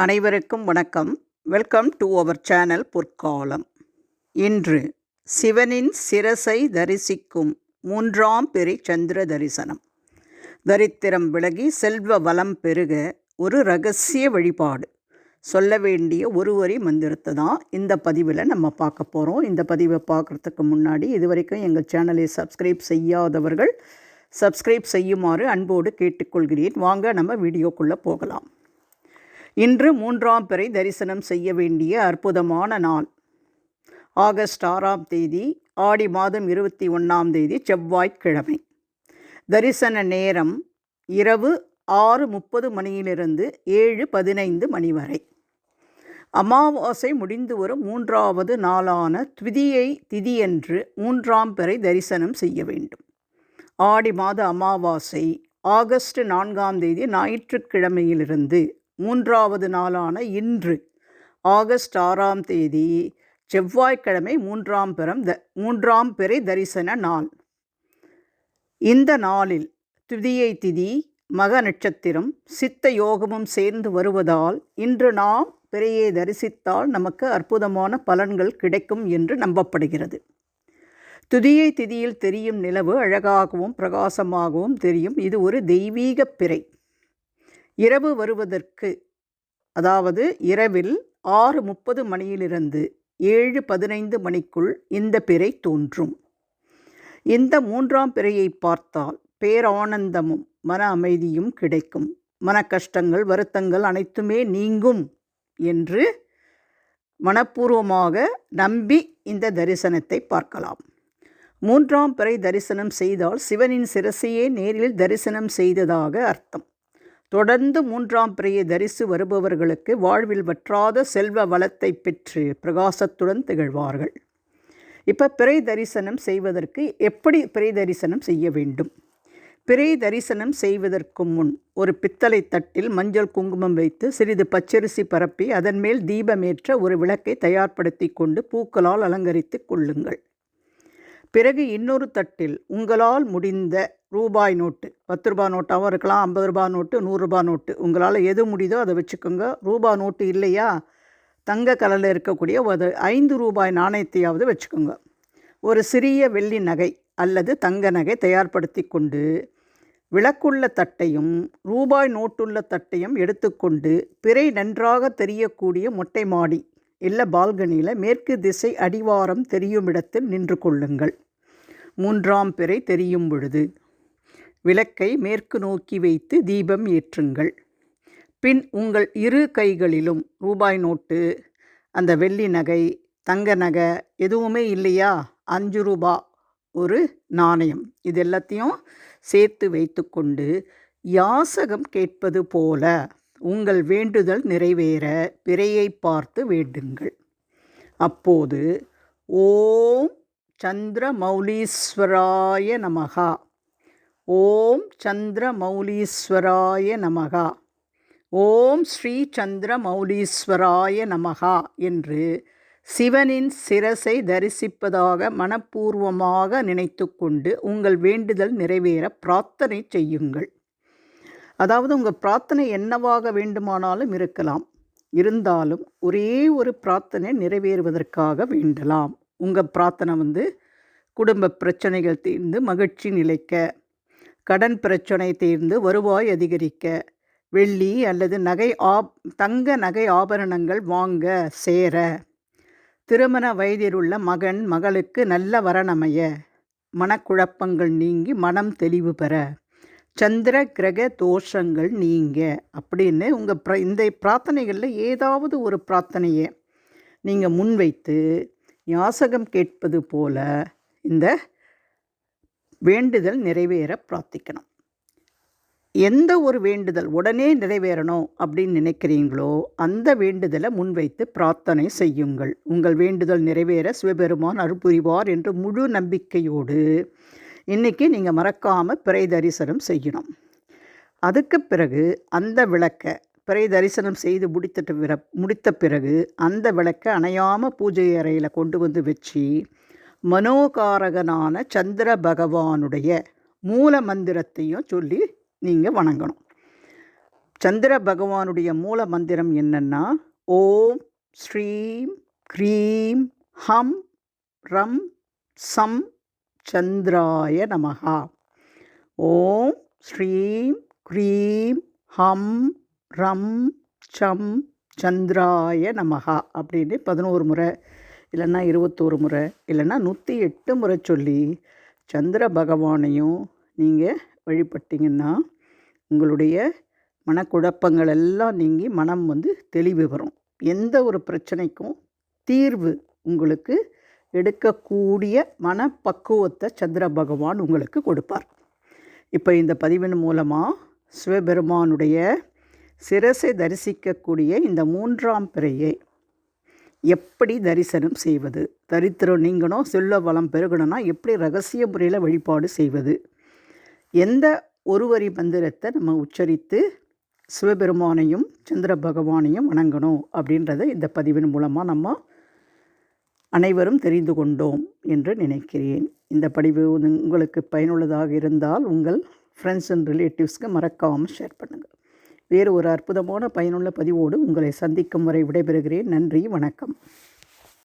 அனைவருக்கும் வணக்கம். Welcome to our channel பொற்காலம் இன்று சிவனின் சிரசை தரிசிக்கும் மூன்றாம் பெரி சந்திர தரிசனம். தரித்திரம் விலகி செல்வ வளம் பெருக ஒரு ரகசிய வழிபாடு. சொல்ல வேண்டிய ஒரு வரி மந்திரத்தை தான் இந்த பதிவில் நம்ம பார்க்க போகிறோம் இந்த பதிவை பார்க்குறதுக்கு முன்னாடி இது வரைக்கும் எங்கள் சேனலை சப்ஸ்கிரைப் செய்யாதவர்கள் சப்ஸ்கிரைப் செய்யுமாறு அன்போடு கேட்டுக்கொள்கிறேன். வாங்க நம்ம வீடியோக்குள்ளே போகலாம். இன்று மூன்றாம் பிறை தரிசனம் செய்ய வேண்டிய அற்புதமான நாள். ஆகஸ்ட் ஆறாம் தேதி ஆடி மாதம் இருபத்தி ஒன்றாம் தேதி செவ்வாய்க்கிழமை. தரிசன நேரம் இரவு ஆறு முப்பது மணியிலிருந்து ஏழு பதினைந்து மணி வரை. அமாவாசை முடிந்து வரும் மூன்றாவது நாளான த்விதியை திதியன்று மூன்றாம் பிறை தரிசனம் செய்ய வேண்டும். ஆடி மாத அமாவாசை ஆகஸ்ட் நான்காம் தேதி ஞாயிற்றுக்கிழமையிலிருந்து மூன்றாவது நாளான இன்று ஆகஸ்ட் ஆறாம் தேதி செவ்வாய்க்கிழமை மூன்றாம் பிறம் த மூன்றாம் பிறை தரிசன நாள். இந்த நாளில் துதியை திதி மக நட்சத்திரம் சித்த யோகமும் சேர்ந்து வருவதால் இன்று நாம் பிறையை தரிசித்தால் நமக்கு அற்புதமான பலன்கள் கிடைக்கும் என்று நம்பப்படுகிறது. துதியை திதியில் தெரியும் நிலவு அழகாகவும் பிரகாசமாகவும் தெரியும். இது ஒரு தெய்வீக பிறை. இரவு வருவதற்கு அதாவது இரவில் ஆறு முப்பது மணியிலிருந்து ஏழு பதினைந்து மணிக்குள் இந்த பிறை தோன்றும். இந்த மூன்றாம் பிறையை பார்த்தால் பேரானந்தமும் மன அமைதியும் கிடைக்கும். மன கஷ்டங்கள் வருத்தங்கள் அனைத்துமே நீங்கும் என்று மனப்பூர்வமாக நம்பி இந்த தரிசனத்தை பார்க்கலாம். மூன்றாம் பிறை தரிசனம் செய்தால் சிவனின் சிரசையே நேரில் தரிசனம் செய்ததாக அர்த்தம். தொடர்ந்து மூன்றாம் பிறையை தரிசி வருபவர்களுக்கு வாழ்வில் வற்றாத செல்வ வளத்தை பெற்று பிரகாசத்துடன் திகழ்வார்கள். இப்போ பிறை தரிசனம் செய்வதற்கு எப்படி பிறை தரிசனம் செய்ய வேண்டும்? பிறை தரிசனம் செய்வதற்கு முன் ஒரு பித்தளை தட்டில் மஞ்சள் குங்குமம் வைத்து சிறிது பச்சரிசி பரப்பி அதன் மேல் தீபமேற்ற ஒரு விளக்கை தயார்படுத்தி கொண்டு பூக்களால் அலங்கரித்து கொள்ளுங்கள். பிறகு இன்னொரு தட்டில் உங்களால் முடிந்த ரூபாய் நோட்டு. பத்து ரூபா நோட்டாகவும் இருக்கலாம் ஐம்பது ரூபா நோட்டு நூறுரூபா நோட்டு. உங்களால் எது முடியுதோ அதை வச்சுக்கோங்க. ரூபா நோட்டு இல்லையா? தங்க கலரில் இருக்கக்கூடிய ஒரு ஐந்து ரூபாய் நாணயத்தையாவது வச்சுக்கோங்க. ஒரு சிறிய வெள்ளி நகை அல்லது தங்க நகை தயார்படுத்தி கொண்டு விளக்குள்ள தட்டையும் ரூபாய் நோட்டுள்ள தட்டையும் எடுத்துக்கொண்டு பிறை நன்றாக தெரியக்கூடிய மொட்டை மாடி இல்லை பால்கனியில் மேற்கு திசை அடிவாரம் தெரியும் இடத்தில் நின்று கொள்ளுங்கள். மூன்றாம் பிறை தெரியும் பொழுது விளக்கை மேற்கு நோக்கி வைத்து தீபம் ஏற்றுங்கள். பின் உங்கள் இரு கைகளிலும் ரூபாய் நோட்டு அந்த வெள்ளி நகை தங்க நகை எதுவுமே இல்லையா? அஞ்சு ரூபா ஒரு நாணயம். இது எல்லாத்தையும் சேர்த்து வைத்துக்கொண்டு யாசகம் கேட்பது போல உங்கள் வேண்டுதல் நிறைவேற பிறையை பார்த்து வேண்டுங்கள். அப்போது ஓம் சந்திர மௌலீஸ்வராய நமகா ஓம் சந்திர மௌலீஸ்வராய நமகா. ஓம் ஸ்ரீ சந்திர மௌலீஸ்வராய நமகா என்று சிவனின் சிரசை தரிசிப்பதாக மனப்பூர்வமாக நினைத்து கொண்டு உங்கள் வேண்டுதல் நிறைவேற பிரார்த்தனை செய்யுங்கள். அதாவது உங்கள் பிரார்த்தனை என்னவாக வேண்டுமானாலும் இருக்கலாம். இருந்தாலும் ஒரே ஒரு பிரார்த்தனை நிறைவேறுவதற்காக வேண்டலாம். உங்கள் பிரார்த்தனை வந்து குடும்ப பிரச்சனைகள் தீர்ந்து மகிழ்ச்சி நிலைக்க கடன் பிரச்சனை தீர்ந்து வருவாய் அதிகரிக்க வெள்ளி அல்லது நகை ஆப் தங்க நகை ஆபரணங்கள் வாங்க சேர. திருமண வயதிலுள்ள மகன் மகளுக்கு நல்ல வரணமைய மனக்குழப்பங்கள் நீங்கி மனம் தெளிவு பெற. சந்திர கிரக தோஷங்கள் நீங்க அப்படின்னு உங்கள் ப்ர இந்த பிரார்த்தனைகளில் ஏதாவது ஒரு பிரார்த்தனையை நீங்கள் முன்வைத்து யாசகம் கேட்பது போல இந்த வேண்டுதல் நிறைவேற பிரார்த்திக்கணும். எந்த ஒரு வேண்டுதல் உடனே நிறைவேறணும் அப்படின்னு நினைக்கிறீங்களோ அந்த வேண்டுதலை முன்வைத்து பிரார்த்தனை செய்யுங்கள். உங்கள் வேண்டுதல் நிறைவேற சிவபெருமான் அருள்புரிவார் என்று முழு நம்பிக்கையோடு இன்றைக்கி நீங்கள் மறக்காமல் பிறை தரிசனம் செய்யணும். அதுக்கு பிறகு அந்த விளக்கை பிறை தரிசனம் செய்து முடித்துட்டு முடித்த பிறகு அந்த விளக்கை அணையாமல் பூஜை அறையில் கொண்டு வந்து வச்சு மனோகாரகனான சந்திர பகவானுடைய மூல மந்திரத்தையும் சொல்லி நீங்கள் வணங்கணும். சந்திர பகவானுடைய மூல மந்திரம் என்னென்னா ஓம் ஸ்ரீம் க்ரீம் ஹம் ரம் சம் சந்திராய நமகா ஓம் ஸ்ரீம் க்ரீம் ஹம் ரம் சம் சந்திராய நமகா அப்படின்னு பதினோரு முறை இல்லைன்னா இருபத்தோரு முறை இல்லைன்னா நூற்றி எட்டு முறை சொல்லி சந்திர பகவானையும் நீங்கள் வழிபட்டிங்கன்னா உங்களுடைய மனக்குழப்பங்கள் எல்லாம் நீங்கி மனம் வந்து தெளிவு வரும் எந்த ஒரு பிரச்சனைக்கும் தீர்வு உங்களுக்கு எடுக்கக்கூடிய மனப்பக்குவத்தை சந்திர பகவான் உங்களுக்கு கொடுப்பார். இப்போ இந்த பதிவின் மூலமாக சிவபெருமானுடைய சிரசை தரிசிக்கக்கூடிய இந்த மூன்றாம் பிறையை எப்படி தரிசனம் செய்வது? தரித்திரம் நீங்கணும் செல்ல வளம் பெருகணும்னா எப்படி ரகசிய முறையில் வழிபாடு செய்வது? எந்த ஒரு வரி மந்திரத்தை நம்ம உச்சரித்து சிவபெருமானையும் சந்திர பகவானையும் வணங்கணும் அப்படின்றத இந்த பதிவின் மூலமாக நம்ம அனைவரும் தெரிந்து கொண்டோம் என்று நினைக்கிறேன். இந்த பதிவு உங்களுக்கு பயனுள்ளதாக இருந்தால் உங்கள் ஃப்ரெண்ட்ஸ் அண்ட் ரிலேட்டிவ்ஸ்க்கு மறக்காமல் ஷேர் பண்ணுங்கள் வேறு ஒரு அற்புதமான பயனுள்ள பதிவோடு உங்களை சந்திக்கும் வரை விடைபெறுகிறேன். நன்றி வணக்கம்.